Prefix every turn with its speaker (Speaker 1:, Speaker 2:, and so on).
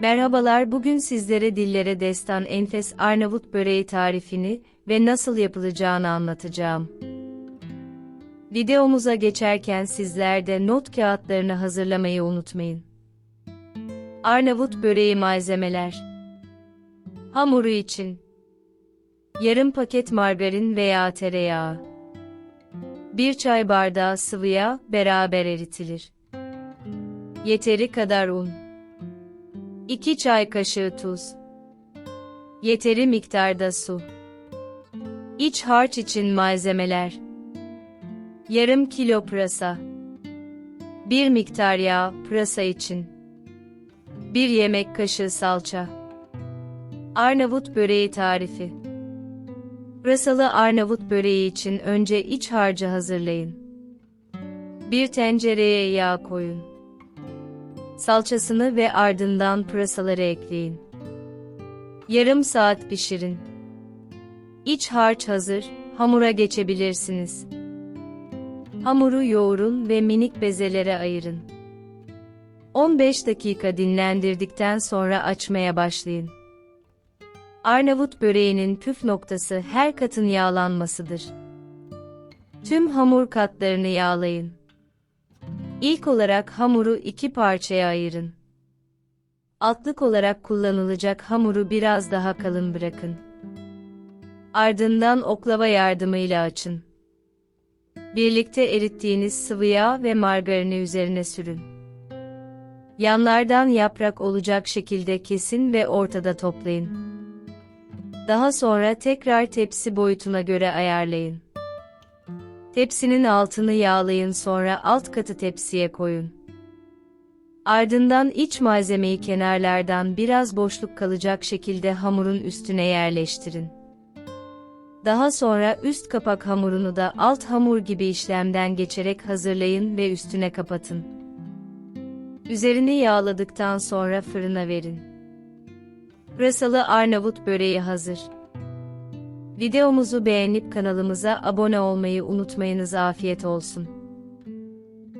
Speaker 1: Merhabalar bugün sizlere dillere destan enfes Arnavut böreği tarifini ve nasıl yapılacağını anlatacağım. Videomuza geçerken sizler de not kağıtlarını hazırlamayı unutmayın. Arnavut böreği malzemeler Hamuru için Yarım paket margarin veya tereyağı 1 çay bardağı sıvı yağ beraber eritilir. Yeteri kadar un 2 çay kaşığı tuz. Yeteri miktarda su. İç harç için malzemeler. Yarım kilo pırasa. 1 miktar yağ pırasa için. 1 yemek kaşığı salça. Arnavut böreği tarifi. Pırasalı Arnavut böreği için önce iç harcı hazırlayın. Bir tencereye yağ koyun salçasını ve ardından pırasaları ekleyin. Yarım saat pişirin. İç harç hazır, hamura geçebilirsiniz. Hamuru yoğurun ve minik bezelere ayırın. 15 dakika dinlendirdikten sonra açmaya başlayın. Arnavut böreğinin püf noktası her katın yağlanmasıdır. Tüm hamur katlarını yağlayın. İlk olarak hamuru iki parçaya ayırın. Altlık olarak kullanılacak hamuru biraz daha kalın bırakın. Ardından oklava yardımıyla açın. Birlikte erittiğiniz sıvı yağ ve margarini üzerine sürün. Yanlardan yaprak olacak şekilde kesin ve ortada toplayın. Daha sonra tekrar tepsi boyutuna göre ayarlayın. Tepsinin altını yağlayın sonra alt katı tepsiye koyun. Ardından iç malzemeyi kenarlardan biraz boşluk kalacak şekilde hamurun üstüne yerleştirin. Daha sonra üst kapak hamurunu da alt hamur gibi işlemden geçerek hazırlayın ve üstüne kapatın. Üzerini yağladıktan sonra fırına verin. Pırasalı Arnavut böreği hazır. Videomuzu beğenip kanalımıza abone olmayı unutmayınız afiyet olsun.